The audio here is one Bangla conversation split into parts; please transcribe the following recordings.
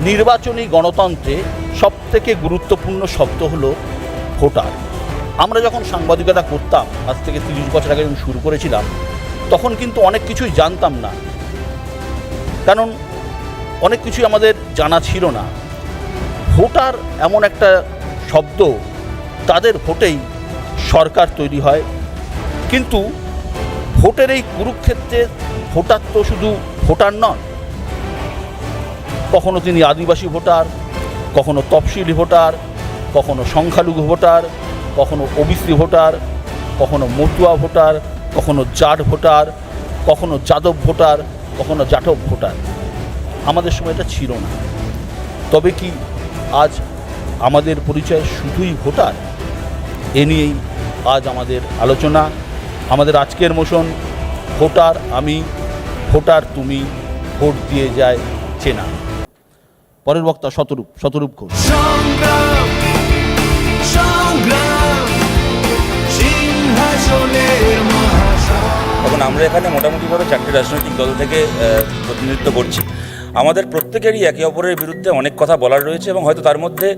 নির্বাচনী গণতন্ত্রে সবথেকে গুরুত্বপূর্ণ শব্দ হলো ভোটার। আমরা যখন সাংবাদিকতা করতাম, আজ থেকে তিরিশ বছর আগে যখন শুরু করেছিলাম, তখন কিন্তু অনেক কিছুই জানতাম না। কারণ অনেক কিছুই আমাদের জানা ছিল না। ভোটার এমন একটা শব্দ, তাদের ভোটেই সরকার তৈরি হয়। কিন্তু ভোটের এই কুরুক্ষেত্রে ভোটার তো শুধু ভোটার নন কখনো তিনি আদিবাসী ভোটার, কখনো তফসিলি ভোটার, কখনো সংখ্যালঘু ভোটার, কখনো ওবিসি ভোটার, কখনো মতুয়া ভোটার, কখনো জাট ভোটার, কখনো যাদব ভোটার, কখনো জাটব ভোটার। আমাদের সময় এটা ছিল না। তবে কি আজ আমাদের পরিচয় শুধুই ভোটার? এ নিয়েই আজ আমাদের আলোচনা। আমাদের আজকের মোশন, ভোটার আমি, ভোটার তুমি, ভোট দিয়ে যায় চেনা। পরের বক্তা শতরূপ শতরূপ ঘোষ। এখন আমরা এখানে মোটামুটিভাবে চারটি রাজনৈতিক দল থেকে প্রতিনিধিত্ব করছি। আমাদের প্রত্যেকেরই একে অপরের বিরুদ্ধে অনেক কথা বলার রয়েছে এবং হয়তো তার মধ্যে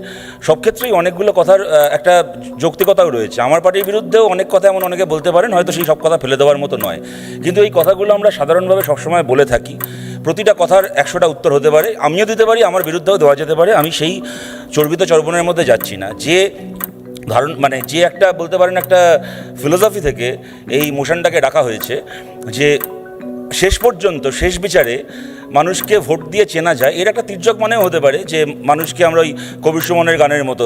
সব ক্ষেত্রেই অনেকগুলো কথার একটা যৌক্তিকতাও রয়েছে। আমার পার্টির বিরুদ্ধেও অনেক কথা এমন অনেকে বলতে পারেন হয়তো সেই সব কথা ফেলে দেওয়ার মতো নয়। কিন্তু এই কথাগুলো আমরা সাধারণভাবে সবসময় বলে থাকি। প্রতিটা কথার একশোটা উত্তর হতে পারে, আমিও দিতে পারি, আমার বিরুদ্ধেও দেওয়া যেতে পারে, আমি সেই চর্বিত চর্বণের মধ্যে যাচ্ছি না। যে ধারণ মানে যে একটা বলতে পারেন একটা ফিলোসফি থেকে এই মোশনটাকে ডাকা হয়েছে যে শেষ পর্যন্ত, শেষ বিচারে মানুষকে ভোট দিয়ে চেনা যায়, এর একটা তির্যক মানেও হতে পারে যে মানুষকে আমরা ওই কবির সুমনের গানের মতো,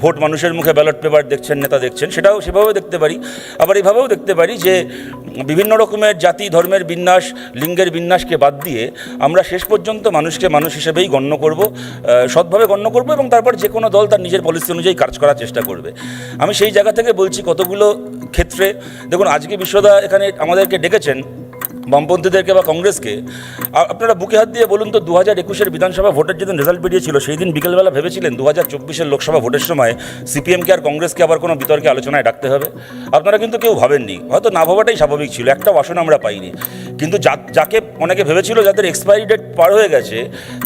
ভোট মানুষের মুখে ব্যালট পেপার দেখছেন, নেতা দেখছেন, সেটাও সেভাবেও দেখতে পারি। আবার এভাবেও দেখতে পারি যে বিভিন্ন রকমের জাতি, ধর্মের বিন্যাস, লিঙ্গের বিন্যাসকে বাদ দিয়ে আমরা শেষ পর্যন্ত মানুষকে মানুষ হিসেবেই গণ্য করব সৎভাবে গণ্য করব এবং তারপর যে কোনো দল তার নিজের পলিসি অনুযায়ী কাজ করার চেষ্টা করবে। আমি সেই জায়গা থেকে বলছি কতগুলো ক্ষেত্রে, দেখুন আজকে বিশ্বদা এখানে আমাদেরকে ডেকেছেন বামপন্থীদেরকে বা কংগ্রেসকে আপনারা বুকে হাত দিয়ে বলুন তো দু হাজার একুশের বিধানসভা ভোটের যেদিন রেজাল্ট বেরিয়েছিল, সেই দিন বিকেলবেলা ভেবেছিলেন দু হাজার চব্বিশের লোকসভা ভোটের সময় সিপিএমকে আর কংগ্রেসকে আবার কোনো বিতর্কে আলোচনায় ডাকতে হবে। আপনারা কিন্তু কেউ ভাবেননি, হয়তো না ভাবাটাই স্বাভাবিক ছিল, একটা আসন আমরা পাইনি। কিন্তু যাকে অনেকে ভেবেছিল যাদের এক্সপায়ারি ডেট পার হয়ে গেছে,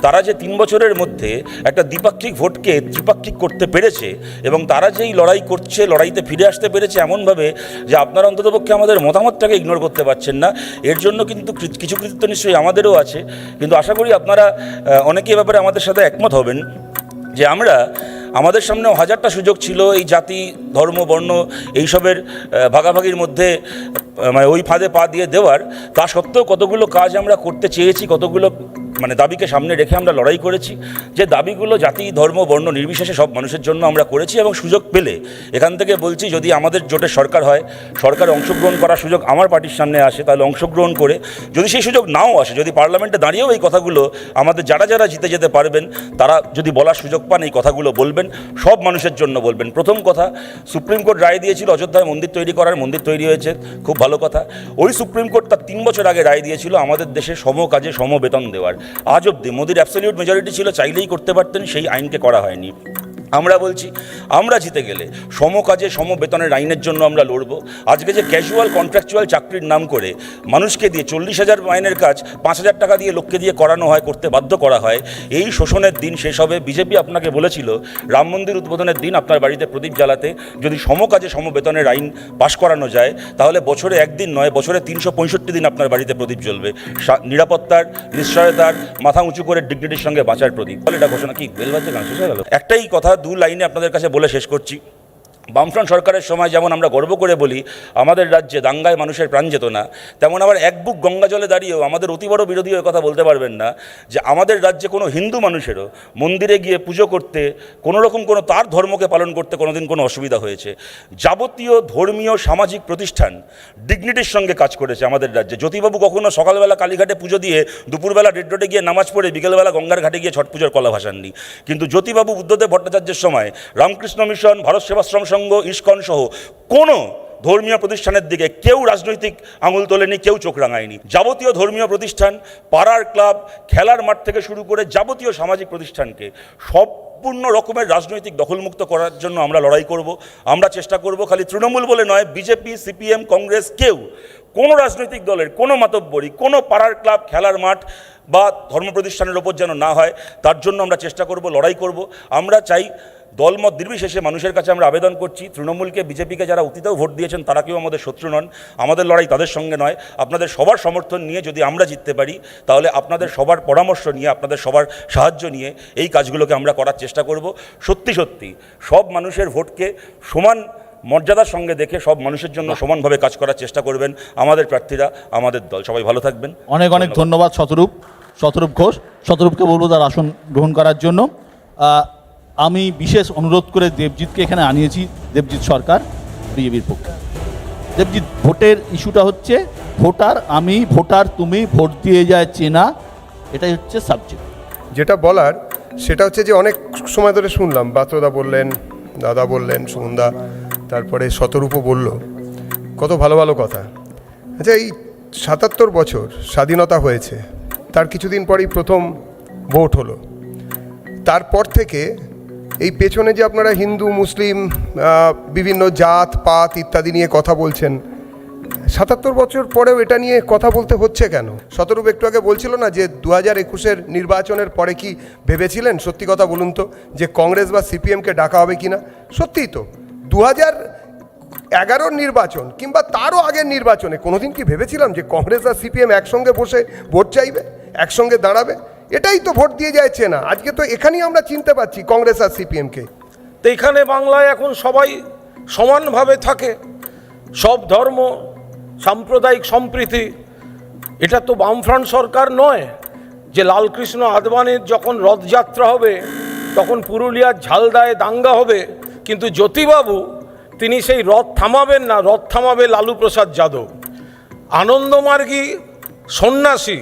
তারা যে তিন বছরের মধ্যে একটা দ্বিপাক্ষিক ভোটকে ত্রিপাক্ষিক করতে পেরেছে এবং তারা যেই লড়াই করছে, লড়াইতে ফিরে আসতে পেরেছে এমনভাবে যে আপনারা অন্ততপক্ষে আমাদের মতামতটাকে ইগনোর করতে পারছেন না। এর জন্য কিন্তু কৃত- কিছু কৃতিত্ব নিশ্চয়ই আমাদেরও আছে। কিন্তু আশা করি আপনারা অনেকে ব্যাপারে আমাদের সাথে একমত হবেন যে আমরা, আমাদের সামনেও হাজারটা সুযোগ ছিল এই জাতি, ধর্ম, বর্ণ এইসবের ভাগাভাগির মধ্যে মানে ওই ফাঁদে পা দিয়ে দেওয়ার। তা সত্ত্বেও কতগুলো কাজ আমরা করতে চেয়েছি, কতগুলো মানে দাবিকে সামনে রেখে আমরা লড়াই করেছি। যে দাবিগুলো জাতি, ধর্ম, বর্ণ নির্বিশেষে সব মানুষের জন্য আমরা করেছি এবং সুযোগ পেলে এখান থেকে বলছি, যদি আমাদের জোটের সরকার হয়, সরকার অংশগ্রহণ করার সুযোগ আমার পার্টির সামনে আসে, তাহলে অংশগ্রহণ করে, যদি সেই সুযোগ নাও আসে, যদি পার্লামেন্টে দাঁড়িয়েও এই কথাগুলো আমাদের যারা যারা জিতে যেতে পারবেন, তারা যদি বলার সুযোগ পান, এই কথাগুলো বলবেন, সব মানুষের জন্য বলবেন। প্রথম কথা, সুপ্রিম কোর্ট রায় দিয়েছিল, অযোধ্যায় মন্দির তৈরি করার, মন্দির তৈরি হয়েছে, খুব ভালো কথা। ওই সুপ্রিম কোর্ট তার তিন বছর আগে রায় দিয়েছিল, আমাদের দেশে সম কাজে সম বেতন দেওয়ার। আজ অব্দি মোদির অ্যাবসলিউট মেজরিটি ছিল চাইলেই করতে পারতেন সেই আইনকে করা হয়নি। আমরা বলছি, আমরা জিতে গেলে সম কাজে সম বেতনের আইনের জন্য আমরা লড়বো। আজকে যে ক্যাজুয়াল কন্ট্রাকচুয়াল চাকরির নাম করে মানুষকে দিয়ে চল্লিশ হাজার মাইনের কাজ পাঁচ হাজার টাকা দিয়ে লোককে দিয়ে করানো হয়, করতে বাধ্য করা হয়, এই শোষণের দিন শেষ হবে। বিজেপি আপনাকে বলেছিল, রাম মন্দির উদ্বোধনের দিন আপনার বাড়িতে প্রদীপ জ্বালাতে যদি সম কাজে সম বেতনের আইন পাশ করানো যায়, তাহলে বছরে একদিন নয়, বছরে তিনশো পঁয়ষট্টি দিন আপনার বাড়িতে প্রদীপ জ্বলবে। নিরাপত্তার, নিশ্চয়তার, মাথা উঁচু করে ডিগনিটির সঙ্গে বাঁচার প্রদীপ। তাহলে এটা ঘোষণা কি বেল বাজছে গান শেষ হয়ে গেল? একটাই কথা দু লাইনে আপনাদের কাছে বলে শেষ করছি। বামফ্রন্ট সরকারের সময় যেমন আমরা গর্ব করে বলি, আমাদের রাজ্যে দাঙ্গায় মানুষের প্রাণ যেত না, তেমন আবার এক বুক গঙ্গা জলে দাঁড়িয়েও আমাদের অতি বড় বিরোধী কথা বলতে পারবেন না যে আমাদের রাজ্যে কোনো হিন্দু মানুষেরও মন্দিরে গিয়ে পুজো করতে, কোনো রকম কোনো তার ধর্মকে পালন করতে কোনোদিন কোনো অসুবিধা হয়েছে। যাবতীয় ধর্মীয় সামাজিক প্রতিষ্ঠান ডিগনিটির সঙ্গে কাজ করেছে আমাদের রাজ্যে। জ্যোতিবাবু কখনো সকালবেলা কালীঘাটে পুজো দিয়ে দুপুরবেলা রেড রোডে গিয়ে নামাজ পড়ে বিকেলবেলা গঙ্গার ঘাটে গিয়ে ছট পুজোর কলা ভাসাননি। কিন্তু জ্যোতিবাবু বুদ্ধদেব ভট্টাচার্যের সময় রামকৃষ্ণ মিশন, ভারত সেবাশ্রম সংঘ ইস্কন সহ কোনো ধর্মীয় প্রতিষ্ঠানের দিকে কেউ রাজনৈতিক আঙুল তোলেনি, কেউ চোখ রাঙায়নি। যাবতীয় ধর্মীয় প্রতিষ্ঠান, পাড়ার ক্লাব, খেলার মাঠ থেকে শুরু করে যাবতীয় সামাজিক প্রতিষ্ঠানকে সব সম্পূর্ণ রকমের রাজনৈতিক দখলমুক্ত করার জন্য আমরা লড়াই করব, আমরা চেষ্টা করব, খালি তৃণমূল বলে নয়, বিজেপি, সিপিএম, কংগ্রেস, কেউ, কোনো রাজনৈতিক দলের, কোনো মাতব্বরী, কোনো পাড়ার ক্লাব, খেলার মাঠ বা ধর্ম প্রতিষ্ঠানের ওপর যেন না হয়, তার জন্য আমরা চেষ্টা করব, লড়াই করব। আমরা চাই দলমত নির্বিশেষে মানুষের কাছে আমরা আবেদন করছি। তৃণমূলকে বিজেপিকে যারা অতীতেও ভোট দিয়েছেন তারা কেউ আমাদের শত্রু নন। আমাদের লড়াই তাদের সঙ্গে নয়। আপনাদের সবার সমর্থন নিয়ে যদি আমরা জিততে পারি তাহলে আপনাদের সবার পরামর্শ নিয়ে আপনাদের সবার সাহায্য নিয়ে এই কাজগুলোকে আমরা করার চেষ্টা করব। সত্যি সত্যি সব মানুষের ভোটকে সমান মর্যাদার সঙ্গে দেখে সব মানুষের জন্য সমানভাবে কাজ করার চেষ্টা করবেন আমাদের প্রার্থীরা আমাদের দল। সবাই ভালো থাকবেন। অনেক অনেক ধন্যবাদ। শতরূপ শতরূপ ঘোষ। শতরূপকে বলব তার আসন গ্রহণ করার জন্য। আমি বিশেষ অনুরোধ করে দেবজিৎকে এখানে আনিয়েছি, দেবজিৎ সরকার বিজেপির পক্ষে। দেবজিৎ, ভোটের ইস্যুটা হচ্ছে ভোটার, আমি ভোটার, তুমি ভোট দিয়ে যায় চেনা, এটাই হচ্ছে সাবজেক্ট যেটা বলার, সেটা হচ্ছে যে অনেক সময় ধরে শুনলাম বাতদা বললেন, দাদা বললেন সুন্দা তারপরে শতরূপও বলল। কত ভালো ভালো কথা। আচ্ছা এই সাতাত্তর বছর স্বাধীনতা হয়েছে, তার কিছুদিন পরেই প্রথম ভোট হলো। তারপর থেকে এই পেছনে যে আপনারা হিন্দু, মুসলিম বিভিন্ন জাত, পাত ইত্যাদি নিয়ে কথা বলছেন, সাতাত্তর বছর পরেও এটা নিয়ে কথা বলতে হচ্ছে কেন? শতরূপ একটু আগে বলছিল না যে দু হাজার একুশের নির্বাচনের পরে কি ভেবেছিলেন, সত্যি কথা বলুন তো, যে কংগ্রেস বা সিপিএমকে ডাকা হবে কি না? সত্যিই তো দু হাজার এগারোর নির্বাচন কিংবা তারও আগের নির্বাচনে কোনোদিন কি ভেবেছিলাম যে কংগ্রেস আর সিপিএম একসঙ্গে বসে ভোট চাইবে, একসঙ্গে দাঁড়াবে? এটাই তো ভোট দিয়ে যাচ্ছে না। আজকে তো এখানেই আমরা চিনতে পারছি কংগ্রেস আর সিপিএমকে। তো এখানে বাংলায় এখন সবাই সমানভাবে থাকে। সব ধর্ম, সাম্প্রদায়িক সম্প্রীতি, এটা তো বামফ্রন্ট সরকার নয় যে লালকৃষ্ণ আদবানির যখন রথযাত্রা হবে, তখন পুরুলিয়ার ঝালদায় দাঙ্গা হবে, কিন্তু জ্যোতিবাবু তিনি সেই রথ থামাবেন না, রথ থামাবে লালু প্রসাদ যাদব। আনন্দমার্গী সন্ন্যাসী,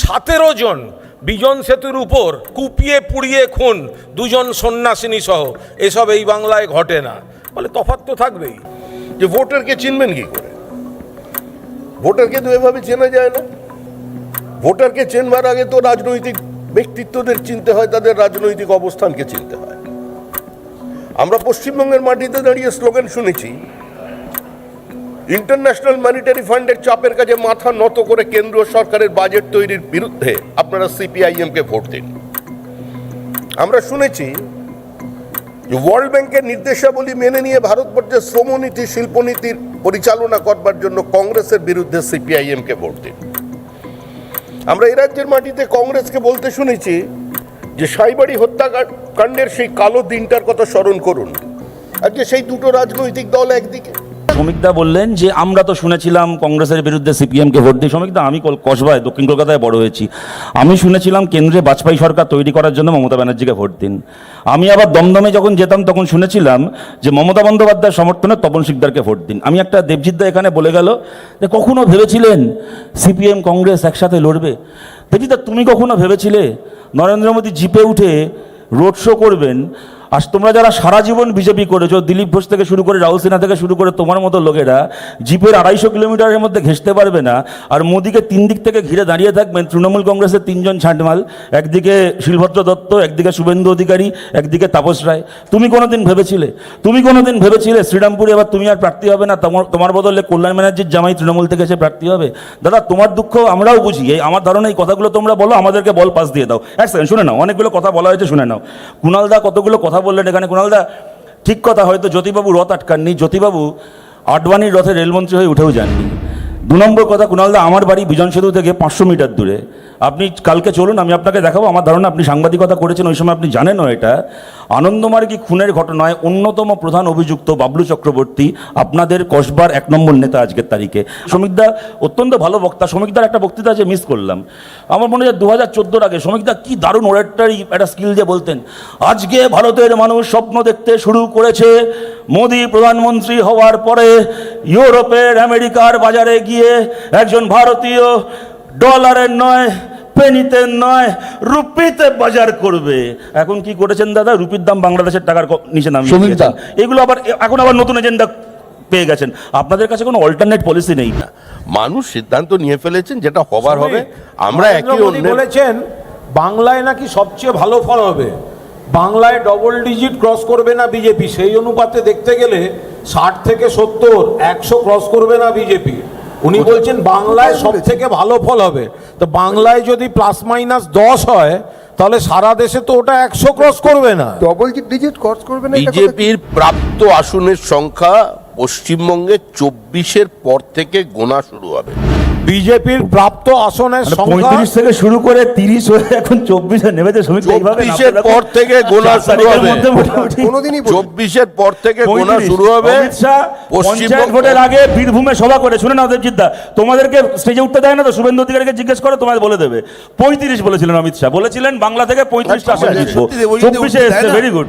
সতেরো জন বিজন সেতুর উপর কুপিয়ে পুড়িয়ে খুন দুজন সন্ন্যাসিনী সহ। এসব এই বাংলায় ঘটে না। বলে তফাৎ তো থাকবেই। যে ভোটারকে চিনবেন কি করে? ভোটারকে তো এভাবে চেনা যায় না। ভোটারকে চেনবার আগে তো রাজনৈতিক ব্যক্তিত্বদের চিনতে হয়, তাদের রাজনৈতিক অবস্থানকে চিনতে হয়। আমরা পশ্চিমবঙ্গের মাটিতে দাঁড়িয়ে স্লোগান শুনেছি ইন্টারন্যাশনাল মানিটারি ফান্ডের চাপের কাছে মাথা নত করে কেন্দ্রীয় সরকারের বাজেট তৈরির বিরুদ্ধে আপনারা সিপিআইএমকে ভোট দিন। আমরা শুনেছি যে ওয়ার্ল্ড ব্যাংকের নির্দেশাবলী মেনে নিয়ে ভারতবর্ষের শ্রমনীতি, শিল্পনীতির পরিচালনা করবার জন্য কংগ্রেসের বিরুদ্ধে সিপিআইএমকে ভোট দিন। আমরা এই রাজ্যের মাটিতে কংগ্রেসকে বলতে শুনেছি যে সাইবাড়ি হত্যাকাণ্ডের সেই কালো দিনটার কথা স্মরণ করুন। আজকে সেই দুটো রাজনৈতিক দল একদিকে। শ্রমিকদা বললেন যে, আমরা তো শুনেছিলাম কংগ্রেসের বিরুদ্ধে সিপিএমকে ভোট দিই শ্রমিকদা, আমি কসবায়, দক্ষিণ কলকাতায় বড় হয়েছি। আমি শুনেছিলাম কেন্দ্রে বাজপেয়ী সরকার তৈরি করার জন্য মমতা ব্যানার্জিকে ভোট দিন। আমি আবার দমদমে যখন যেতাম, তখন শুনেছিলাম যে, মমতা বন্দ্যোপাধ্যায়ের সমর্থনে তপন শিকদারকে ভোট দিন। আমি একটা দেবজিৎদা এখানে বলে গেল যে, কখনো ভেবেছিলেন সিপিএম, কংগ্রেস একসাথে লড়বে? দেবজিৎদা তুমি কখনো ভেবেছিলে নরেন্দ্র মোদী জিপে উঠে রোড শো করবেন আর তোমরা যারা সারা জীবন বিজেপি করেছ, দিলীপ ঘোষ থেকে শুরু করে রাহুল সিনহা থেকে শুরু করে তোমার মতো লোকেরা, জিপের আড়াইশো কিলোমিটারের মধ্যে ঘেঁষতে পারবে না। আর মোদিকে তিন দিক থেকে ঘিরে দাঁড়িয়ে থাকবেন তৃণমূল কংগ্রেসের তিনজন ছাঁটমাল একদিকে শিলভদ্র দত্ত, একদিকে শুভেন্দু অধিকারী, একদিকে তাপস রায়। তুমি কোনোদিন ভেবেছিলে? তুমি কোনোদিন ভেবেছিলে শ্রীরামপুরে এবার তুমি আর প্রার্থী হবে না? তোমার তোমার বদলে কল্যাণ ব্যানার্জির জামাই তৃণমূল থেকে এসে প্রার্থী হবে? দাদা, তোমার দুঃখ আমরাও বুঝি। এই আমার ধারণা, এই কথাগুলো তোমরা বলো, আমাদেরকে বল পাস দিয়ে দাও। এক সেকেন্ড শুনে নাও। অনেকগুলো কথা বলা হয়েছে, শুনে নাও। কুণালদা কতগুলো কথা বললেন এখানে কুণালদা ঠিক কথা, হয়তো জ্যোতিবাবু রথ আটকাননি। জ্যোতিবাবু আডবাণীর রথে রেলমন্ত্রী হয়ে উঠেও যাননি। দু নম্বর কথা কুণালদা আমার বাড়ি বিজন সেতু থেকে পাঁচশো মিটার দূরে। আপনি কালকে চলুন, আমি আপনাকে দেখাবো, আমার ধারণা আপনি সাংবাদিকতা করেছেন, ওই সময় আপনি জানেনও এটা। আনন্দমার্গী খুনের ঘটনায় অন্যতম প্রধান অভিযুক্ত বাবলু চক্রবর্তী, আপনাদের কসবার এক নম্বর নেতা আজকের তারিখে। শ্রমিকদা অত্যন্ত ভালো বক্তা শ্রমিকদার একটা বক্তৃতা যে মিস করলাম। আমার মনে হয় দু হাজার চোদ্দোর আগে শ্রমিকদা কী দারুণ ওরেটারি একটা স্কিল যে বলতেন, আজকে ভারতের মানুষ স্বপ্ন দেখতে শুরু করেছে, মোদি প্রধানমন্ত্রী হওয়ার পরে, ইউরোপের, আমেরিকার বাজারে গিয়ে একজন ভারতীয় ডলারের নয় পেনিতে নয় রুপিতে বাজার করবে। এখন কি করেছেন দাদা? রুপির দাম বাংলাদেশের টাকার নিচে নামিয়ে দিয়েছেন। এগুলো আবার এখন আবার নতুন এজেন্ডা পেয়ে গেছেন। আপনাদের কাছে কোনো অল্টারনেট পলিসি নেই না। মানুষ সিদ্ধান্ত নিয়ে ফেলেছেন যেটা হবার হবে। আমরা একই বলেছেন বাংলায় নাকি সবচেয়ে ভালো ফল হবে। বাংলায় ডবল ডিজিট ক্রস করবে না বিজেপি। সেই অনুপাতে দেখতে গেলে ষাট থেকে সত্তর একশো ক্রস করবে না বিজেপি। উনি বলছেন বাংলায় সব থেকে ভালো ফল হবে। তো বাংলায় যদি প্লাস মাইনাস দশ হয় তাহলে সারা দেশে তো ওটা একশো ক্রস করবে না। ডবল ডিজিট ক্রস করবে না? বিজেপির প্রাপ্ত আসনের সংখ্যা পশ্চিমবঙ্গে চব্বিশের পর থেকে গোনা শুরু হবে। বিজেপির প্রাপ্ত আসনের সংখ্যা মানে পঁয়ত্রিশ থেকে শুরু করে তিরিশ হয়ে এখন চব্বিশে নেমেছে শ্রমিক চব্বিশের পর থেকে গোনা শুরু হবে। কোনোদিনই চব্বিশের পর থেকে গোনা শুরু হবে পঞ্চায়েত পশ্চিমবঙ্গ ভোটের আগে বীরভূমে সভা করে। শুনে না দেবজিৎ দা তোমাদেরকে স্টেজে উঠতে দেয় না তো? শুভেন্দু অধিকারীকে জিজ্ঞেস করো তোমায় বলে দেবে। পঁয়ত্রিশ বলেছিলেন অমিত শাহ। বলেছিলেন বাংলা থেকে পঁয়ত্রিশটা আসন আমাদের জিতবো চব্বিশে এসছে ভেরি গুড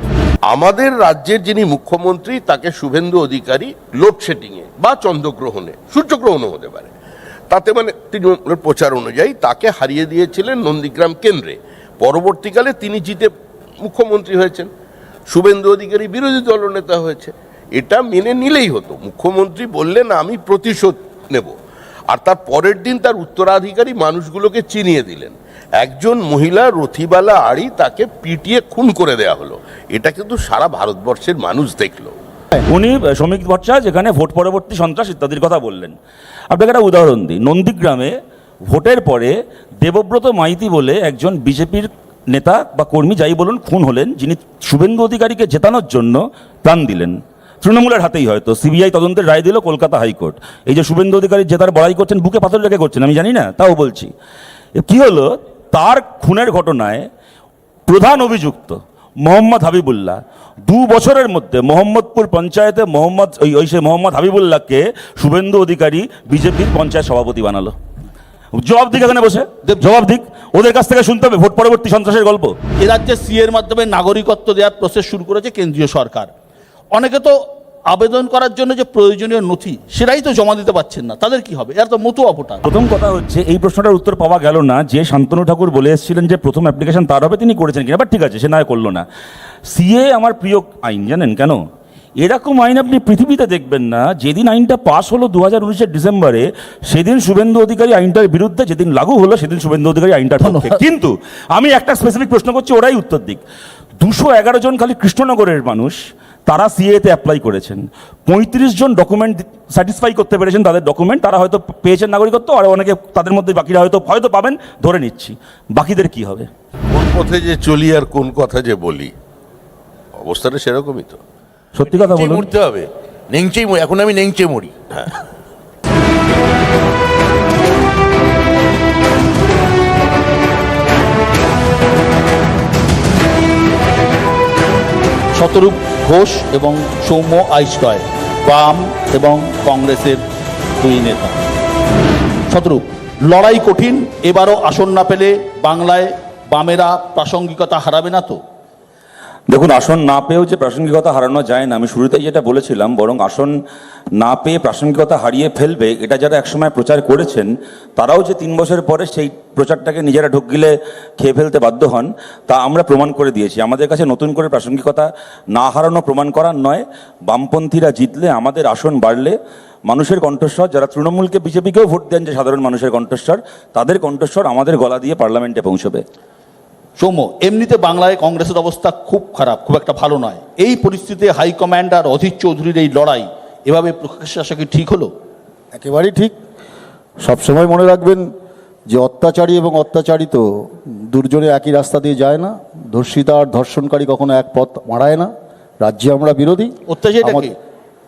আমাদের রাজ্যের যিনি মুখ্যমন্ত্রী তাকে শুভেন্দু অধিকারী লোডশেডিংয়ে বা চন্দ্রগ্রহণে সূর্যগ্রহণও হতে পারে। তাতে মানে তৃণমূলের প্রচার অনুযায়ী তাকে হারিয়ে দিয়েছিলেন নন্দীগ্রাম কেন্দ্রে। পরবর্তীকালে তিনি জিতে মুখ্যমন্ত্রী হয়েছেন, শুভেন্দু অধিকারী বিরোধী দলনেতা হয়েছে। এটা মেনে নিলেই হতো। মুখ্যমন্ত্রী বললেন, আমি প্রতিশোধ নেব। আর তার পরের দিন তার উত্তরাধিকারী মানুষগুলোকে চিনিয়ে দিলেন। একজন মহিলা, রথিবালা আড়ি, তাকে পিটিয়ে খুন করে দেয়া হলো। এটা কিন্তু সারা ভারতবর্ষের মানুষ দেখল। উনি শ্রমিক ভট্টাচার্য যেখানে ভোট পরবর্তী সন্ত্রাস ইত্যাদির কথা বললেন। আপনাকে একটা উদাহরণ দিই। নন্দীগ্রামে ভোটের পরে দেবব্রত মাইতি বলে একজন বিজেপির নেতা বা কর্মী, যাই বলুন, খুন হলেন, যিনি শুভেন্দু অধিকারীকে জেতানোর জন্য প্রাণ দিলেন। তৃণমূলের হাতেই হয়তো, সিবিআই তদন্তের রায় দিল কলকাতা হাইকোর্ট। এই যে শুভেন্দু অধিকারী জেতার বড়াই করছেন, বুকে পাথর রেখে করছেন, আমি জানি না, তাও বলছি। কি হলো? তার খুনের ঘটনায় প্রধান অভিযুক্ত মোহাম্মদ হাবিবুল্লাহ। দু বছরের মধ্যে মোহাম্মদপুর পঞ্চায়েতে মোহাম্মদ ওই ওই সে মোহাম্মদ হাবিবুল্লাহকে শুভেন্দু অধিকারী বিজেপির পঞ্চায়েত সভাপতি বানালো। জবাব দিক এখানে বসে। জবাব দিক। ওদের কাছ থেকে শুনতে হবে ভোট পরবর্তী সন্ত্রাসের গল্প। এ রাজ্যে সিএর মাধ্যমে নাগরিকত্ব দেওয়ার প্রসেস শুরু করেছে কেন্দ্রীয় সরকার। অনেকে তো আবেদন করার জন্য যে প্রয়োজনীয় নথি সেটাই তো জমা দিতে পারছেন না। তাদের কি হবে? এরা তো মতুয়া ভোটার। প্রথম কথা হচ্ছে এই প্রশ্নটার উত্তর পাওয়া গেল না। যে শান্তনু ঠাকুর বলে এসেছিলেন যে প্রথম অ্যাপ্লিকেশন তার হবে তিনি করেছেন কিনা বাট ঠিক আছে সে নয় করল না। সিএ আমার প্রিয় আইন জানেন কেন? এরকম আইন আপনি পৃথিবীতে দেখবেন না। যেদিন আইনটা পাস হলো দু হাজার উনিশের ডিসেম্বরে সেদিন শুভেন্দু অধিকারী আইনটার বিরুদ্ধে যেদিন লাগু হলো সেদিন শুভেন্দু অধিকারী আইনটার কিন্তু আমি একটা স্পেসিফিক প্রশ্ন করছি ওরাই উত্তর দিক। দুশো এগারো জন খালি কৃষ্ণনগরের মানুষ তারা সিএতে অ্যাপ্লাই করেছেন। পঁয়ত্রিশ জন ডকুমেন্ট স্যাটিসফাই করতে পেরেছেন তাদের ডকুমেন্ট তারা হয়তো পেয়েছেন নাগরিকত্ব আর অনেকে তাদের মধ্যে বাকিরা হয়তো হয়তো পাবেন ধরে নিচ্ছি। বাকিদের কি হবে? কোন পথে যে চলি আর কোন কথা যে বলি অবস্থাটা সেরকমই তো। সত্যি কথা মরতে হবে। নেংচেই এখন আমি নেংচে মরি। শতরূপ ঘোষ এবং সৌম্য আইস্টয় বাম এবং কংগ্রেসের দুই নেতা। শতরূপ, লড়াই কঠিন, এবারও আসন না পেলে বাংলায় বামেরা প্রাসঙ্গিকতা হারাবে না তো? দেখুন, আসন না পেয়েও যে প্রাসঙ্গিকতা হারানো যায় না, আমি শুরুতেই যেটা বলেছিলাম, বরং আসন না পেয়ে প্রাসঙ্গিকতা হারিয়ে ফেলবে, এটা যারা একসময় প্রচার করেছেন, তারাও যে তিন বছর পরে সেই প্রচারটাকে নিজেরা ঢোক গিলে খেয়ে ফেলতে বাধ্য হন, তা আমরা প্রমাণ করে দিয়েছি। আমাদের কাছে নতুন করে প্রাসঙ্গিকতা না হারানো প্রমাণ করার নয়, বামপন্থীরা জিতলে আমাদের আসন বাড়লে মানুষের কণ্ঠস্বর, যারা তৃণমূলকে, বিজেপিকেও ভোট দেন যে সাধারণ মানুষের কণ্ঠস্বর, তাদের কণ্ঠস্বর আমাদের গলা দিয়ে পার্লামেন্টে পৌঁছবে। সৌম্য এমনিতে বাংলায় কংগ্রেসের অবস্থা খুব খারাপ খুব একটা ভালো নয়। এই পরিস্থিতিতে হাইকমান্ড আর অধীর চৌধুরীর এই লড়াই এভাবে প্রকাশ্যে আসা কি ঠিক হলো? একেবারেই ঠিক। সবসময় মনে রাখবেন যে অত্যাচারী এবং অত্যাচারিত দুর্জনে একই রাস্তা দিয়ে যায় না। ধর্ষিতা আর ধর্ষণকারী কখনো এক পথ মারায় না। রাজ্যে আমরা বিরোধী? আমাদের-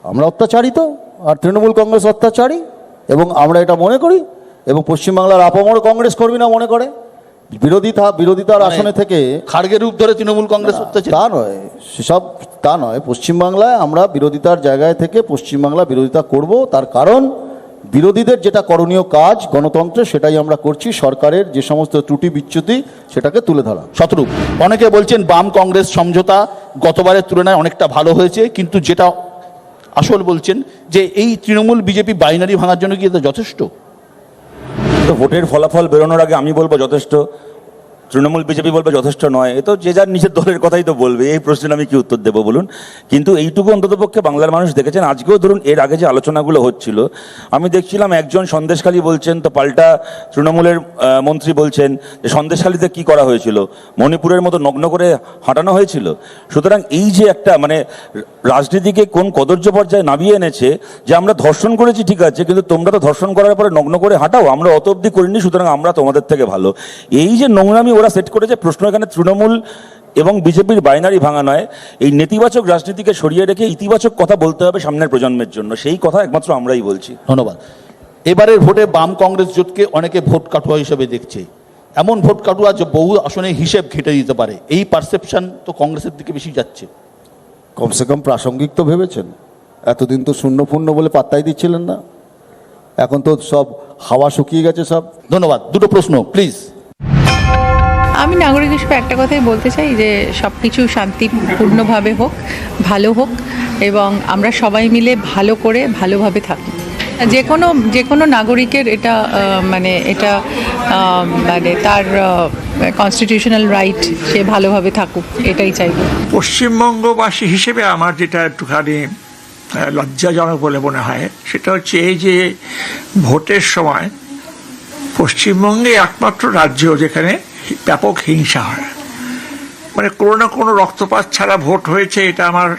আমরা অত্যাচারিত আর তৃণমূল কংগ্রেস অত্যাচারী এবং আমরা এটা মনে করি এবং পশ্চিমবাংলার আপামর কংগ্রেস কর্মীরা মনে করে। বিরোধিতা বিরোধিতার মানে আসনে থেকে খাড়গের রূপ ধরে তৃণমূল কংগ্রেস তা নয় সেসব তা নয়। পশ্চিমবাংলায় আমরা বিরোধিতার জায়গায় থেকে পশ্চিমবাংলা বিরোধিতা করব। তার কারণ বিরোধীদের যেটা করণীয় কাজ গণতন্ত্রে সেটাই আমরা করছি। সরকারের যে সমস্ত ত্রুটি বিচ্যুতি সেটাকে তুলে ধরা। শতরূপ। অনেকে বলছেন বাম কংগ্রেস সমঝোতা গতবারের তুলনায় অনেকটা ভালো হয়েছে। কিন্তু যেটা আসল বলছেন যে এই তৃণমূল বিজেপি বাইনারি ভাঙার জন্য কি এটা যথেষ্ট? তো ভোটের ফলাফল বেরোনোর আগে আমি বলব যথেষ্ট। তৃণমূল বিজেপি বলবে যথেষ্ট নয়, এ তো যে যার নিজের দলের কথাই তো বলবে, এই প্রশ্নের আমি কি উত্তর দেবো বলুন? কিন্তু এইটুকু অন্ততপক্ষে বাংলার মানুষ দেখেছেন, আজকেও ধরুন এর আগে যে আলোচনাগুলো হচ্ছিল, আমি দেখছিলাম একজন সন্দেশখালী বলছেন, তো পাল্টা তৃণমূলের মন্ত্রী বলছেন যে সন্দেশখালীতে কি করা হয়েছিল, মণিপুরের মতো নগ্ন করে হাঁটানো হয়েছিল? সুতরাং এই যে একটা মানে রাজনীতিকে কোন কদর্য পর্যায়ে নামিয়ে এনেছে, যে আমরা ধর্ষণ করেছি ঠিক আছে, কিন্তু তোমরা তো ধর্ষণ করার পরে নগ্ন করে হাঁটাও, আমরা অত অবধি করিনি, সুতরাং আমরা তোমাদের থেকে ভালো। এই যে নোংরামি ওরা সেট করেছে প্রশ্ন এখানে তৃণমূল এবং বিজেপির বাইনারি ভাঙা নয়। এই নেতিবাচক রাজনীতিকে সরিয়ে রেখে ইতিবাচক কথা বলতে হবে সামনের প্রজন্মের জন্য। সেই কথা একমাত্র আমরাই বলছি। ধন্যবাদ। এবারের ভোটে বাম কংগ্রেস জোটকে অনেকে ভোট কাটুয়া হিসেবে দেখছে। এমন ভোট কাটুয়া যে বহু আসনে হিসেব ঘেটে দিতে পারে। এই পারসেপশন তো কংগ্রেসের দিকে বেশি যাচ্ছে। কমসে কম প্রাসঙ্গিক তো ভেবেছেন। এতদিন তো শূন্য পূর্ণ বলে পাত্তাই দিচ্ছিলেন না। এখন তো সব হাওয়া শুকিয়ে গেছে সব। ধন্যবাদ। দুটো প্রশ্ন প্লিজ আমি নাগরিক হিসেবে একটা কথাই বলতে চাই যে সব কিছু শান্তিপূর্ণভাবে হোক, ভালো হোক, এবং আমরা সবাই মিলে ভালো করে ভালোভাবে থাকি। যে কোনো যে কোনো নাগরিকের এটা মানে এটা মানে তার কনস্টিটিউশনাল রাইট সে ভালোভাবে থাকুক, এটাই চাইব। পশ্চিমবঙ্গবাসী হিসেবে আমার যেটা একটুখানি লজ্জাজনক বলে মনে হয়, সেটা হচ্ছে এই যে ভোটের সময় পশ্চিমবঙ্গে একমাত্র রাজ্য যেখানে ব্যাপক হিংসা হয়। মানে কোনো না কোনো রক্তপাত ছাড়া ভোট হয়েছে, এটা আমার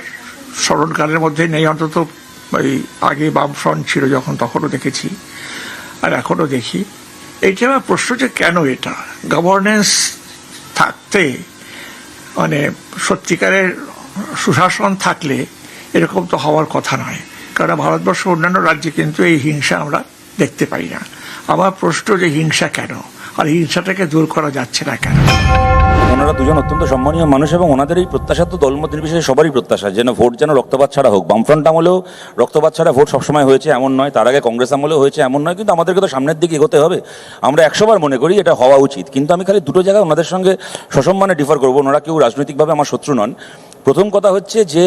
স্মরণকালের মধ্যে নেই। অন্তত ওই আগে বামফ্রন্ট ছিল যখন, তখনও দেখেছি। আর এখনও দেখি। এইটা আমার প্রশ্ন যে কেন এটা? গভর্নেন্স থাকতে মানে সত্যিকারের সুশাসন থাকলে এরকম তো হওয়ার কথা নয়। কারণ ভারতবর্ষ অন্যান্য রাজ্যে কিন্তু এই হিংসা আমরা দেখতে পাই না। আমার প্রশ্ন যে হিংসা কেন? আর হিংসাটাকে দূর করা যাচ্ছে না কেন? ওনারা দুজন অত্যন্ত সম্মানীয় মানুষ এবং ওনাদের এই প্রত্যাশা তো দলমত নির্বিশেষে সবারই প্রত্যাশা, যেন ভোট যেন রক্তপাত ছাড়া হোক। বামফ্রন্ট আমলেও রক্তপাত ছাড়া ভোট সবসময় হয়েছে, এমন নয়। তার আগে কংগ্রেস আমলেও হয়েছে, এমন নয়। কিন্তু আমাদেরকে তো সামনের দিকে এগোতে হবে। আমরা একশোবার মনে করি এটা হওয়া উচিত। কিন্তু আমি খালি দুটো জায়গায় ওনাদের সঙ্গে সসম্মানে ডিফার করব। ওনারা কেউ রাজনৈতিকভাবে আমার শত্রু নন। প্রথম কথা হচ্ছে যে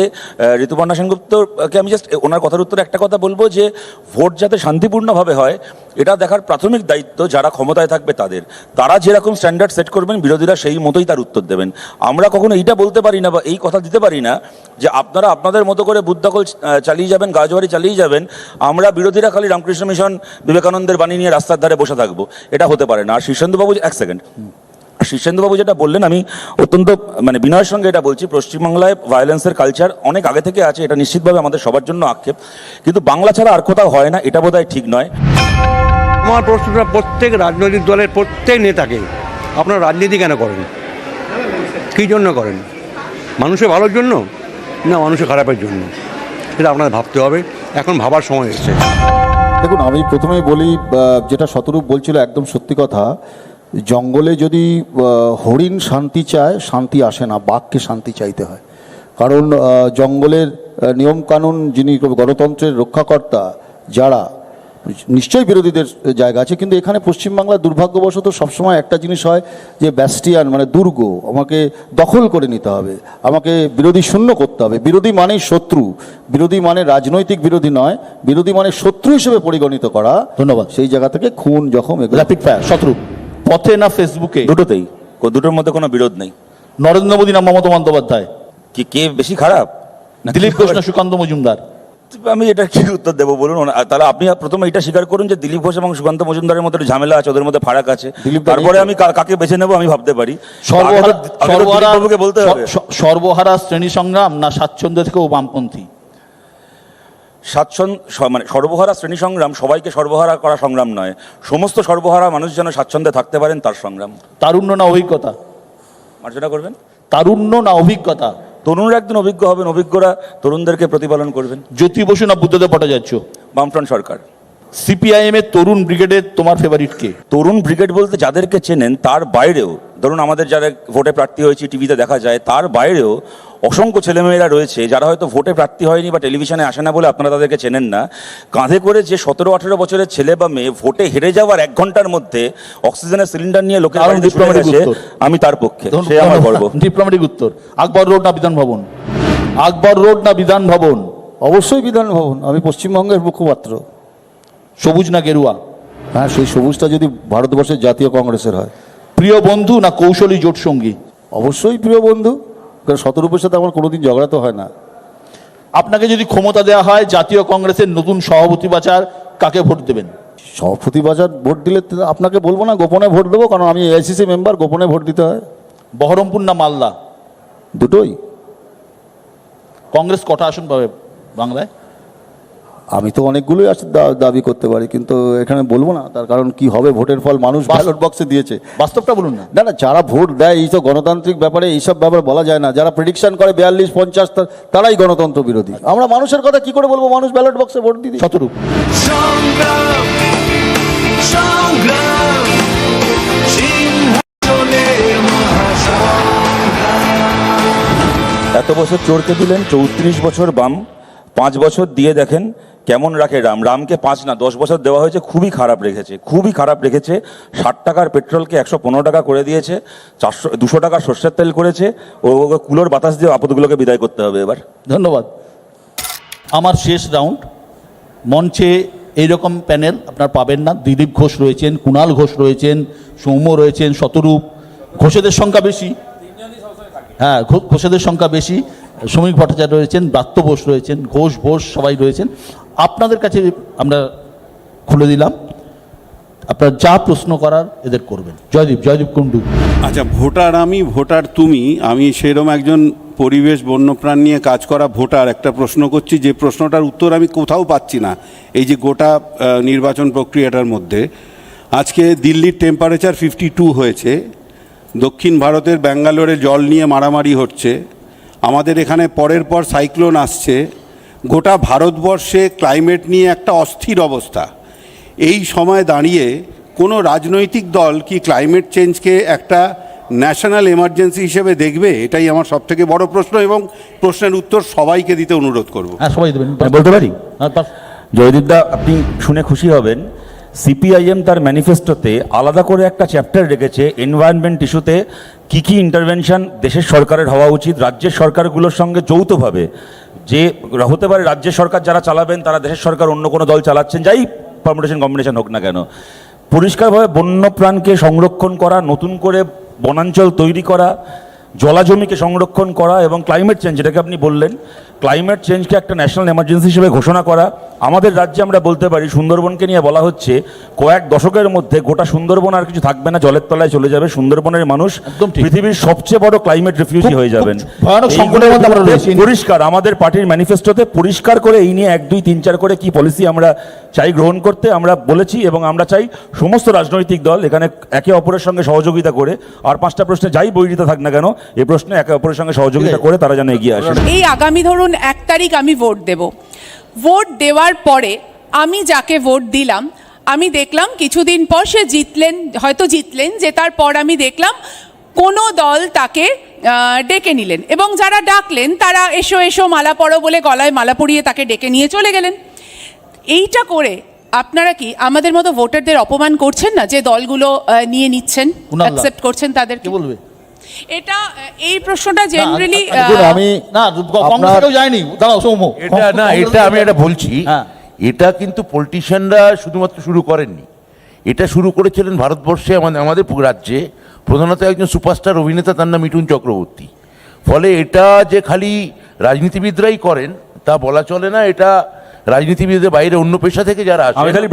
ঋতুপর্ণা সেনগুপ্তকে আমি জাস্ট ওনার কথার উত্তরে একটা কথা বলব যে, ভোট যাতে শান্তিপূর্ণভাবে হয়, এটা দেখার প্রাথমিক দায়িত্ব যারা ক্ষমতায় থাকবে তাদের। তারা যেরকম স্ট্যান্ডার্ড সেট করবেন, বিরোধীরা সেই মতোই তার উত্তর দেবেন। আমরা কখনো এইটা বলতে পারি না বা এই কথা দিতে পারি না যে, আপনারা আপনাদের মতো করে বুদ্ধকল চালিয়ে যাবেন গাজোয়ারি চালিয়ে যাবেন, আমরা বিরোধীরা খালি রামকৃষ্ণ মিশন, বিবেকানন্দের বাণী নিয়ে রাস্তার ধারে বসে থাকব। এটা হতে পারে না। আর শীর্ষেন্দুবাবু, এক সেকেন্ড শীর্ষেন্দুবাবু যেটা বললেন আমি অত্যন্ত মানে বিনয়ের সঙ্গে এটা বলছি পশ্চিমবাংলায় ভায়োলেন্সের কালচার অনেক আগে থেকে আছে এটা নিশ্চিতভাবে আমাদের সবার জন্য আক্ষেপ। কিন্তু বাংলা ছাড়া আর কোথাও হয় না এটা বোধহয় ঠিক নয়। আমার প্রশ্নটা প্রত্যেক রাজনৈতিক দলের প্রত্যেক নেতাকে আপনার রাজনীতি কেন করেন? কী জন্য করেন? মানুষের ভালোর জন্য? না মানুষের খারাপের জন্য? এটা আপনাদের ভাবতে হবে। এখন ভাবার সময় এসেছে। দেখুন আমি প্রথমেই বলি যেটা শতরূপ বলছিল একদম সত্যি কথা জঙ্গলে যদি হরিণ শান্তি চায় শান্তি আসে না বাঘকে শান্তি চাইতে হয়। কারণ জঙ্গলের নিয়মকানুন যিনি গণতন্ত্রের রক্ষাকর্তা যারা নিশ্চয়ই বিরোধীদের জায়গা আছে কিন্তু এখানে পশ্চিমবাংলার দুর্ভাগ্যবশত সবসময় একটা জিনিস হয় যে ব্যাস্টিয়ান মানে দুর্গ আমাকে দখল করে নিতে হবে আমাকে বিরোধী শূন্য করতে হবে। বিরোধী মানেই শত্রু বিরোধী মানে রাজনৈতিক বিরোধী নয় বিরোধী মানে শত্রু হিসেবে পরিগণিত করা। ধন্যবাদ। সেই জায়গা থেকে খুন জখম এগুলো র্যাপিড ফায়ার শত্রুপ পথে না ফেসবুকে? দুটোতেই। কো- দুটোর মধ্যে কোনো বিরোধ নেই। নরেন্দ্র মোদী না মমতা বন্দ্যোপাধ্যায়? কি কে বেশি খারাপ? না দিলীপ ঘোষ না সুকান্ত মজুমদার? আমি এটা কি উত্তর দেবো বলুন? ওনা- তাহলে আপনি প্রথমে এটা স্বীকার করুন যে দিলীপ ঘোষ এবং সুকান্ত মজুমদারের মধ্যে একটু ঝামেলা আছে ওদের মধ্যে ফারাক আছে। দিলীপ দা তারপরে আমি কা- কাকে বেছে নেব আমি ভাবতে পারি। সর্বহারা আগে তো- আগে তো সর্বহারা বলতে হবে। সর্বহারা শ্রেণি সংগ্রাম না স্বাচ্ছন্দ্য থেকেও বামপন্থী? স্বাচ্ছন্দ্য স- মানে সর্বহারা শ্রেণি সংগ্রাম সবাইকে সর্বহারা করা সংগ্রাম নয়। সমস্ত সর্বহারা মানুষ যেন স্বাচ্ছন্দ্যে থাকতে পারেন তার সংগ্রাম। তারুণ্য না অভিজ্ঞতা? মার্জনা করবেন? তারুণ্য না অভিজ্ঞতা? তরুণরা একদিন অভিজ্ঞ হবেন অভিজ্ঞরা তরুণদেরকে প্রতিপালন করবেন। জ্যোতি বসু না বুদ্ধদেব ভট্টাচার্য? বামফ্রন্ট সরকার। সিপিআইএম এর তরুণ ব্রিগেডের তোমার ফেভারিট কে? তরুণ ব্রিগেড বলতে যাদেরকে চেনেন তার বাইরেও ধরুন আমাদের যারা ভোটে প্রার্থী হয়েছে টিভিতে দেখা যায় তার বাইরেও অসংখ্য ছেলেমেয়েরা রয়েছে যারা হয়তো ভোটে প্রার্থী হয়নি বা টেলিভিশনে আসে না বলে আপনারা তাদেরকে চেনেন না। কাঁধে করে যে সতেরো আঠেরো বছরের ছেলে বা মেয়ে ভোটে হেরে যাওয়ার এক ঘণ্টার মধ্যে অক্সিজেনের সিলিন্ডার নিয়ে উত্তর। আমি তার পক্ষে সে আমার গর্ব। ডিপ্লোম্যাটিক উত্তর। আকবর রোড না বিধান ভবন? আকবর রোড না বিধান ভবন? অবশ্যই বিধান ভবন। আমি পশ্চিমবঙ্গের মুখপাত্র। সবুজ না গেরুয়া? হ্যাঁ সেই সবুজটা যদি ভারতবর্ষের জাতীয় কংগ্রেসের হয়। প্রিয় বন্ধু না কৌশলী জোট সঙ্গী? অবশ্যই প্রিয় বন্ধু। কারণ শতরূপের সাথে আমার কোনোদিন ঝগড়া তো হয় না। আপনাকে যদি ক্ষমতা দেওয়া হয় জাতীয় কংগ্রেসের নতুন সভাপতি বাচার কাকে ভোট দেবেন? সভাপতি বাজার ভোট দিলে আপনাকে বলব না গোপনে ভোট দেবো কারণ আমি এআইসিসি মেম্বার গোপনে ভোট দিতে হয়। বহরমপুর না মালদা? দুটোই। কংগ্রেস কটা আসন পাবে বাংলায়? আমি তো অনেকগুলোই আছে দাবি করতে পারি কিন্তু এখানে বলব না তার কারণ কি হবে ভোটের ফল মানুষ ব্যালট বক্সে দিয়েছে। বাস্তবটা বলুন না। না না যারা ভোট দেয় এইসব গণতান্ত্রিক ব্যাপারে এইসব ব্যাপারে বলা যায় না যারা প্রেডিকশন করে বিয়াল্লিশ পঞ্চাশ তারাই গণতন্ত্র বিরোধী। আমরা মানুষের কথা কি করে বলব মানুষ ব্যালট বক্সে ভোট দিদি শতরূপ। এত বছর চোরকে দিলেন চৌত্রিশ বছর বাম পাঁচ বছর দিয়ে দেখেন কেমন রাখে রাম? রামকে পাঁচ না, দশ বছর দেওয়া হয়েছে, খুবই খারাপ রেখেছে, খুবই খারাপ রেখেছে। ষাট টাকার পেট্রোলকে একশো পনেরো টাকা করে দিয়েছে, চারশো, দুশো টাকা সর্ষের তেল করেছে, ও কুলোর বাতাস দিয়ে আপদগুলোকে বিদায় করতে হবে এবার। ধন্যবাদ। আমার শেষ রাউন্ড। মঞ্চে এইরকম প্যানেল আপনার পাবেন না। দিলীপ ঘোষ রয়েছেন কুণাল ঘোষ রয়েছেন, সৌম্য রয়েছেন, শতরূপ। ঘোষেদের সংখ্যা বেশি। হ্যাঁ ঘোষেদের সংখ্যা বেশি। শ্রমিক ভট্টাচার্য রয়েছেন, ব্রাত্য বোস রয়েছেন, ঘোষ বোস সবাই রয়েছেন। আপনাদের কাছে আমরা খুলে দিলাম। আপনারা যা প্রশ্ন করার এদের করবেন। জয়দীপ জয়দীপ কুণ্ডু। আচ্ছা ভোটার আমি, ভোটার তুমি। আমি সেরম একজন পরিবেশ বন্যপ্রাণ নিয়ে কাজ করা ভোটার একটা প্রশ্ন করছি। যে প্রশ্নটার উত্তর আমি কোথাও পাচ্ছি না। এই যে গোটা নির্বাচন প্রক্রিয়াটার মধ্যে। আজকে দিল্লির টেম্পারেচার ফিফটি টু হয়েছে। দক্ষিণ ভারতের ব্যাঙ্গালোরে জল নিয়ে মারামারি হচ্ছে। আমাদের এখানে পরের পর সাইক্লোন আসছে। গোটা ভারতবর্ষে ক্লাইমেট নিয়ে একটা অস্থির অবস্থা। এই সময় দাঁড়িয়ে কোনো রাজনৈতিক দল কি ক্লাইমেট চেঞ্জকে একটা ন্যাশনাল এমার্জেন্সি হিসেবে দেখবে? এটাই আমার সব থেকে বড় প্রশ্ন এবং প্রশ্নের উত্তর সবাইকে দিতে অনুরোধ করব। হ্যাঁ সবাই দেবেন। বলতে পারি? হ্যাঁ, জয়দীপদা আপনি শুনে খুশি হবেন সিপিআইএম তার ম্যানিফেস্টোতে আলাদা করে একটা চ্যাপ্টার রেখেছে এনভায়রনমেন্ট ইস্যুতে কী কী ইন্টারভেনশন দেশের সরকারের হওয়া উচিত রাজ্যের সরকারগুলোর সঙ্গে যৌথভাবে। যে হতে পারে রাজ্যের সরকার যারা চালাবেন, তারা দেশের সরকার অন্য কোনো দল চালাচ্ছেন, যাই পারমুটেশন কম্বিনেশন হোক না কেন। পরিষ্কারভাবে বন্যপ্রাণকে সংরক্ষণ করা, নতুন করে বনাঞ্চল তৈরি করা, জলাজমিকে সংরক্ষণ করা এবং ক্লাইমেট চেঞ্জ যেটাকে আপনি বললেন ক্লাইমেট চেঞ্জকে একটা ন্যাশনাল এমার্জেন্সি হিসেবে ঘোষণা করা। আমাদের রাজ্যে আমরা বলতে পারি সুন্দরবনকে নিয়ে বলা হচ্ছে কয়েক দশকের মধ্যে গোটা সুন্দরবন আর কিছু থাকবে না জলের তলায় চলে যাবে। সুন্দরবনের মানুষ পৃথিবীর সবচেয়ে বড় ক্লাইমেট রিফিউজি হয়ে যাবেন। পরিষ্কার আমাদের পার্টির ম্যানিফেস্টোতে পরিষ্কার করে এই নিয়ে এক দুই তিন চার করে কি পলিসি আমরা চাই গ্রহণ করতে আমরা বলেছি এবং আমরা চাই সমস্ত রাজনৈতিক দল এখানে একে অপরের সঙ্গে সহযোগিতা করে। আর পাঁচটা প্রশ্নে যাই বৈরিতা থাক না কেন এই প্রশ্নে একে অপরের সঙ্গে সহযোগিতা করে তারা যেন এগিয়ে আসে। এই আগামী ধরুন এক তারিখ আমি ভোট দেব। ভোট দেওয়ার পরে আমি যাকে ভোট দিলাম আমি দেখলাম কিছুদিন পর সে জিতলেন হয়তো জিতলেন জেতার পর আমি দেখলাম কোনো দল তাকে ডেকে নিলেন এবং যারা ডাকলেন তারা এসো এসো মালা পড়ো বলে গলায় মালা পরিয়ে তাকে ডেকে নিয়ে চলে গেলেন। এইটা করে আপনারা কি আমাদের মতো ভোটারদের অপমান করছেন না যে দলগুলো নিয়ে নিচ্ছেন অ্যাকসেপ্ট করছেন তাদেরকে? বলবে? এটা এই প্রশ্নটা জেনারেলি আমি না কংগ্রেস যায়নি। দাঁড়াও সৌম্য এটা না এটা আমি এটা বলছি হ্যাঁ। এটা কিন্তু পলিটিশিয়ানরা শুধুমাত্র শুরু করেননি। এটা শুরু করেছিলেন ভারতবর্ষে আমাদের আমাদের রাজ্যে। প্রধানত একজন সুপারস্টার অভিনেতা তার নাম মিঠুন চক্রবর্তী। ফলে এটা যে খালি রাজনীতিবিদরাই করেন তা বলা চলে না এটা রাজনীতিবিদদের বাইরে অন্য পেশা থেকে যারা আসে আমি খালি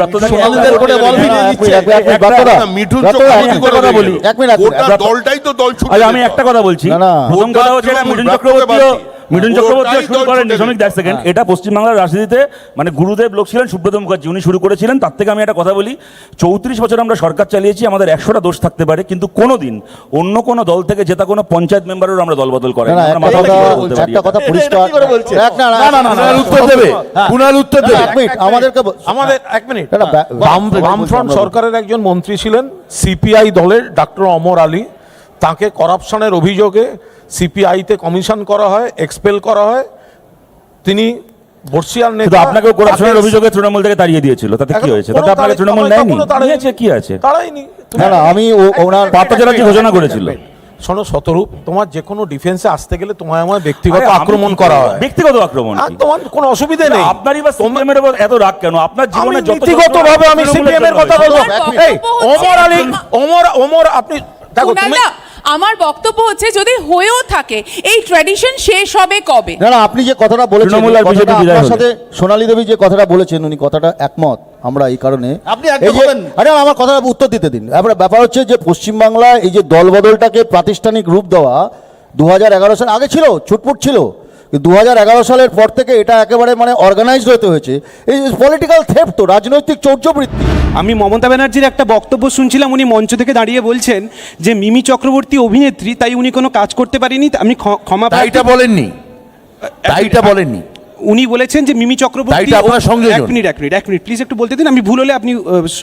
মিঠুন চক্রবর্তী কথা বলি এক মিনিট দলটাই তো দল ছুটে আমি একটা কথা বলছি। প্রথম কথা হচ্ছে মিঠুন। মিঠুন চক্রবর্তীও পুরোটাই শুরু করেন ছুটে শ্রমিক দেখ সেকেন্ড। এটা পশ্চিমবাংলার রাজনীতিতে মানে গুরুদেব লোক ছিলেন সুব্রত মুখার্জি উনি শুরু করেছিলেন। তার থেকে আমি একটা কথা বলি চৌত্রিশ বছর আমরা সরকার চালিয়েছি আমাদের একশোটা দোষ থাকতে পারে কিন্তু কোনোদিন অন্য কোনো দল থেকে জেতা কোনো পঞ্চায়েত মেম্বারেরও আমরা দল বদল করেন একটা কথা- পরিষ্কার। উত্তর দেবে। উত্তর দেবে। এক মিনিট আমাদেরকে আমাদের এক মিনিট। ব্যা- বামফ্রন্ট সরকারের একজন মন্ত্রী ছিলেন সিপিআই দলের ডাক্তার অমর আলী। তাকে করাপশনের অভিযোগে সিপিআইতে কমিশন করা হয় এক্সপেল করা হয়। তিনি বর্ষিয়ার শুধু নেতা আপনাকেও করাপশনের অভিযোগে তৃণমূল থেকে তাড়িয়ে দিয়েছিল তাতে কি হয়েছে? তাতে আপনাকে তৃণমূল নেয়নি? নিয়েছে কি আছে? তাড়াইনি। না না আমি ওনার চ্যাটার্জি ঘোষণা করেছিল। শোনো শতরূপ তোমার যে কোনো ডিফেন্সে আসতে গেলে তোমায় আমার ব্যক্তিগত আক্রমণ করা হয়। ব্যক্তিগত আক্রমণ আর তোমার কোনো অসুবিধে নেই। আপনারই বা সিপিএমের উপর এত রাগ কেন? আপনার জীবনে যত নীতিগত ভাবে আমি সিপিএম এর কথা বলব। এই ওমর আলী ওমর ওমর আপনি দেখো, তুমি- আমার বক্তব্য হচ্ছে যদি হয়েও থাকে এই ট্র্যাডিশন শেষ হবে কবে না না আপনি যে কথাটা বলেছেন তৃণমূল আর কথাটা বিজেপি বিদায় আপনার হলো। সাথে সোনালী দেবী যে কথাটা বলেছেন উনি কথাটা একমত আমরা এই কারণে আপনি একমত এই যে- হবেন। আরে আমার কথাটা উত্তর দিতে দিন এবার ব্যাপার হচ্ছে যে পশ্চিমবাংলায় এই যে দলবদলটাকে প্রাতিষ্ঠানিক রূপ দেওয়া দু হাজার এগারো সাল আগে ছিল ছুটপুট ছিল দু হাজার এগারো সালের পর থেকে এটা একেবারে মানে অর্গানাইজড হতে হয়েছে। এই পলিটিক্যাল থেপ তো রাজনৈতিক চৌর্যবৃত্তি। আমি মমতা ব্যানার্জির একটা বক্তব্য শুনছিলাম উনি মঞ্চ থেকে দাঁড়িয়ে বলছেন যে মিমি চক্রবর্তী অভিনেত্রী তাই উনি কোনো কাজ করতে পারেনি আমি ক্ষমা এটা বলেননি। তাইটা বলেননি। উনি বলেছেন যে মিমি চক্রবর্তী তাইটা আপনার সংযোজন। এক মিনিট এক মিনিট এক মিনিট প্লিজ একটু বলতে দিন আমি ভুল হলে আপনি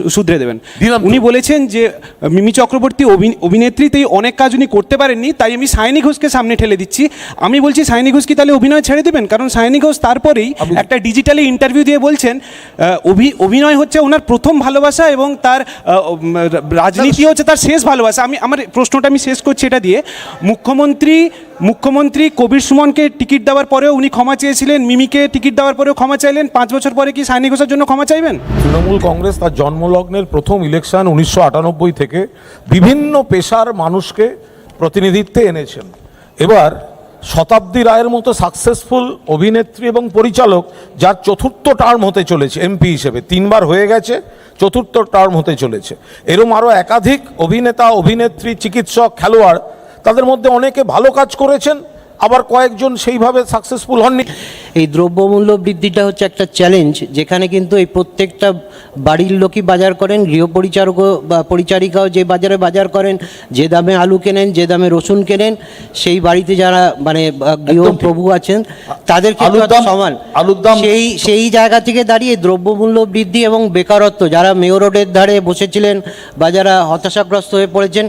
শুধরে দেবেন। উনি বলেছেন যে মিমি চক্রবর্তী অভি- অভিনেত্রী তাই অনেক কাজ উনি করতে পারেননি তাই আমি সায়নী ঘোষকে সামনে ঠেলে দিচ্ছি। আমি বলছি সায়নী ঘোষ কি তাহলে অভিনয় ছেড়ে দেবেন? কারণ সায়নী ঘোষ তারপরেই একটা ডিজিটালি ইন্টারভিউ দিয়ে বলছেন অভি- অভিনয় হচ্ছে ওনার প্রথম ভালোবাসা এবং তার রাজনীতি হচ্ছে তার শেষ ভালোবাসা। আমি আমার প্রশ্নটা আমি শেষ করছি এটা দিয়ে। মুখ্যমন্ত্রী মুখ্যমন্ত্রী কবির সুমনকে টিকিট দেওয়ার পরেও উনি ক্ষমা চেয়েছিলেন। মিমিকে টিকিট দেওয়ার পরেও ক্ষমা চাইলেন। পাঁচ বছর পরে কি সায়নী ঘোষের জন্য ক্ষমা চাইবেন? তৃণমূল কংগ্রেস তার জন্মলগ্নের প্রথম ইলেকশন উনিশশো আটানব্বই থেকে বিভিন্ন পেশার মানুষকে প্রতিনিধিত্বে এনেছেন। এবার শতাব্দী রায়ের মতো সাকসেসফুল অভিনেত্রী এবং পরিচালক যার চতুর্থ টার্ম হতে চলেছে এমপি হিসেবে, তিনবার হয়ে গেছে, চতুর্থ টার্ম হতে চলেছে। এরম আরও একাধিক অভিনেতা, অভিনেত্রী, চিকিৎসক, খেলোয়াড় তাদের মধ্যে অনেকে ভালো কাজ করেছেন আবার কয়েকজন সেইভাবে সাকসেসফুল হননি। এই দ্রব্যমূল্য বৃদ্ধিটা হচ্ছে একটা চ্যালেঞ্জ যেখানে কিন্তু এই প্রত্যেকটা বাড়ির লোকই বাজার করেন গৃহপরিচারকও বা পরিচারিকাও যে বাজারে বাজার করেন যে দামে আলু কেনেন যে দামে রসুন কেনেন সেই বাড়িতে যারা মানে গৃহপ্রভু আছেন তাদের ক্ষেত্রে সমান। আলুর দাম- সেই সেই জায়গা থেকে দাঁড়িয়ে দ্রব্যমূল্য বৃদ্ধি এবং বেকারত্ব যারা মেয়র রোডের ধারে বসেছিলেন বা যারা হতাশাগ্রস্ত হয়ে পড়েছেন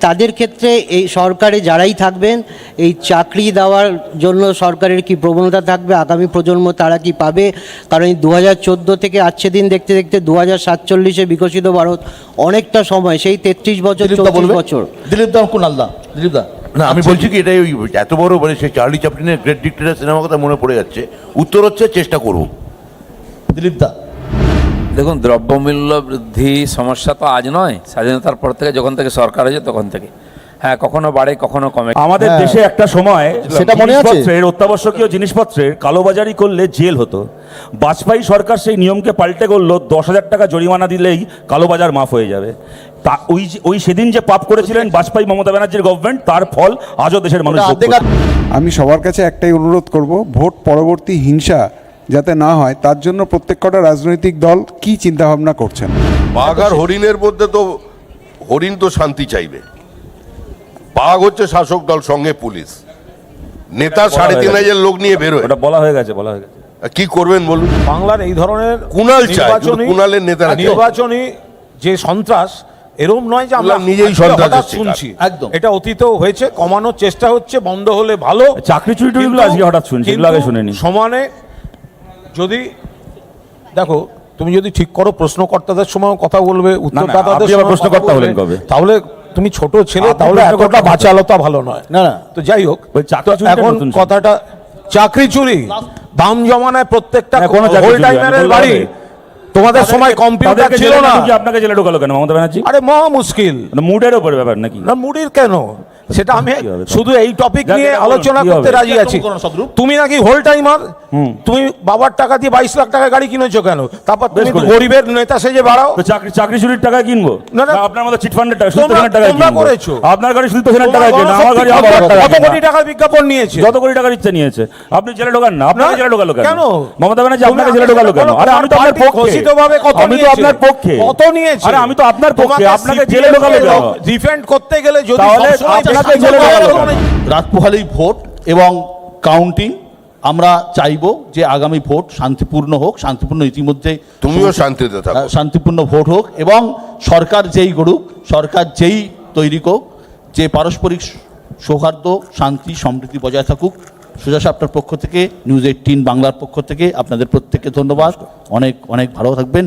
তাদের ক্ষেত্রে এই সরকারে যারাই থাকবেন এই চাকরি দেওয়ার জন্য সরকারের কি প্রবণতা থাকবে? আগামী প্রজন্ম তারা কি পাবে? কারণ এই দু হাজার চোদ্দ থেকে আজকে দিন দেখতে দেখতে দু হাজার সাতচল্লিশে বিকশিত ভারত অনেকটা সময় সেই তেত্রিশ বছর বলবে? বছর। দিলীপ দা কুণালদা দিলীপ দা না আমি বলছি কি এটাই ওই এত বড় মানে সেই চার্লি চ্যাপলিনের গ্রেট ডিক্টেটার সিনেমা কথা মনে পড়ে যাচ্ছে। উত্তর হচ্ছে চেষ্টা করব। দিলীপ দা দেখুন দ্রব্যমূল্য বৃদ্ধি সমস্যা তো আজ নয় স্বাধীনতার পর থেকে যখন থেকে সরকার হয়েছে তখন থেকে হ্যাঁ কখনো বাড়ে কখনো কমে আমাদের হ্যাঁ। দেশে একটা সময় সেটা মনে আছে? অত্যাবশ্যকীয় জিনিসপত্রের কালোবাজারি করলে জেল হতো বাজপেয়ী সরকার সেই নিয়মকে পাল্টে করল দশ হাজার টাকা জরিমানা দিলেই কালোবাজার মাফ হয়ে যাবে তা ওই যে- ওই সেদিন যে পাপ করেছিলেন বাজপেয়ী মমতা ব্যানার্জির গভর্নমেন্ট তার ফল আজও দেশের মানুষ। আমি সবার কাছে একটাই অনুরোধ করব ভোট পরবর্তী হিংসা যাতে না হয় তার জন্য প্রত্যেক কটা রাজনৈতিক দল কি চিন্তাভাবনা করছেন? বাঘ আর হরিণের মধ্যে তো হরিণ তো শান্তি চাইবে। বাঘ হচ্ছে শাসক দল সঙ্গে পুলিশ। নেতা সাড়ে তিন হাজার লোক নিয়ে বেরোয়। ওটা বলা হয়ে গেছে বলা হয়ে গেছে। কি করবেন বলুন? বাংলার এই ধরনের কুণাল চায়, নির্বাচনী- কুণালের নেতারা নির্বাচনী যে সন্ত্রাস এরম নয় যে আমরা নিজেই শিকার। শুনছি। একদম। এটা অতীতেও হয়েছে কমানোর চেষ্টা হচ্ছে বন্ধ হলে ভালো। চাকরি চুরি টুরিগুলো আজকে হঠাৎ শুনছি, এগুলো আগে শুনিনি। সমানে যদি দেখো তুমি যদি ঠিক করো প্রশ্নকর্তাদের সময় কথা বলবে উত্তরদাতাদের সময় প্রশ্নকর্তা হলেন কবে? তাহলে তুমি ছোট ছেলে তাহলে এতটা বাঁচালতা ভালো নয় না, না। তো যাই হোক এখন কথাটা চাকরি চুরি দাম জমানায় প্রত্যেকটা কোনো হোল টাইমারের বাড়ি। তোমাদের সময় কম্পিউটার ছিল জেলে না। আপনাকে জেলে ঢোকালো কেন মমতা ব্যানার্জি? আরে মহা মুশকিল। মুডের ওপরে ব্যাপার নাকি? না মুডির কেন? সেটা আমি শুধু এই টপিক নিয়ে আলোচনা করতে রাজি আছি। তুমি নাকি হোল টাইমার তুমি বাবার টাকা দিয়ে বাইশ লাখ টাকা গাড়ি কিনেছো কেন? তারপর তুমি গরিবের নেতা সেজে বাড়াও। চাকরি চাকরি চুরির টাকায় কিনবো? না, না। না আপনার মতো চিটফান্ডের টাকা সুদ তোমরা কিনবো। করেছ। আপনার গাড়ি সুদ পেছনের তোমার টাকায় আমার গাড়ি আমার কত কোটি টাকার বিজ্ঞাপন নিয়েছে? যত কোটি টাকার ইচ্ছা নিয়েছে। আপনি জেলে ঢোকান না। আপনাকে জেলে ঢোকালো কেন? কেন? মমতা ব্যানার্জি আপনাকে জেলে ঢোকালো কেন? আরে আমি তো পার্টি পক্ষে। কত আমি তো আপনার পক্ষে। কত নিয়েছে আরে আমি তো আপনার পক্ষে আপনাকে জেলে ঢোকালো ডিফেন্ড করতে গেলে যদি তাহলে আপনাকে জেলে ঢোকালো রাত পোহালেই ভোট এবং কাউন্টিং আমরা চাইব যে আগামী ভোট শান্তিপূর্ণ হোক শান্তিপূর্ণ ইতিমধ্যে তুমিও শান্তিতে থাকো। শান্তিপূর্ণ ভোট হোক এবং সরকার যেই গড়ুক সরকার যেই তৈরি হোক যে পারস্পরিক সৌহার্দ্য শান্তি সমৃদ্ধি বজায় থাকুক সুজাস আপনার পক্ষ থেকে নিউজ এইটিন বাংলার পক্ষ থেকে আপনাদের প্রত্যেককে ধন্যবাদ। অনেক অনেক ভালো থাকবেন।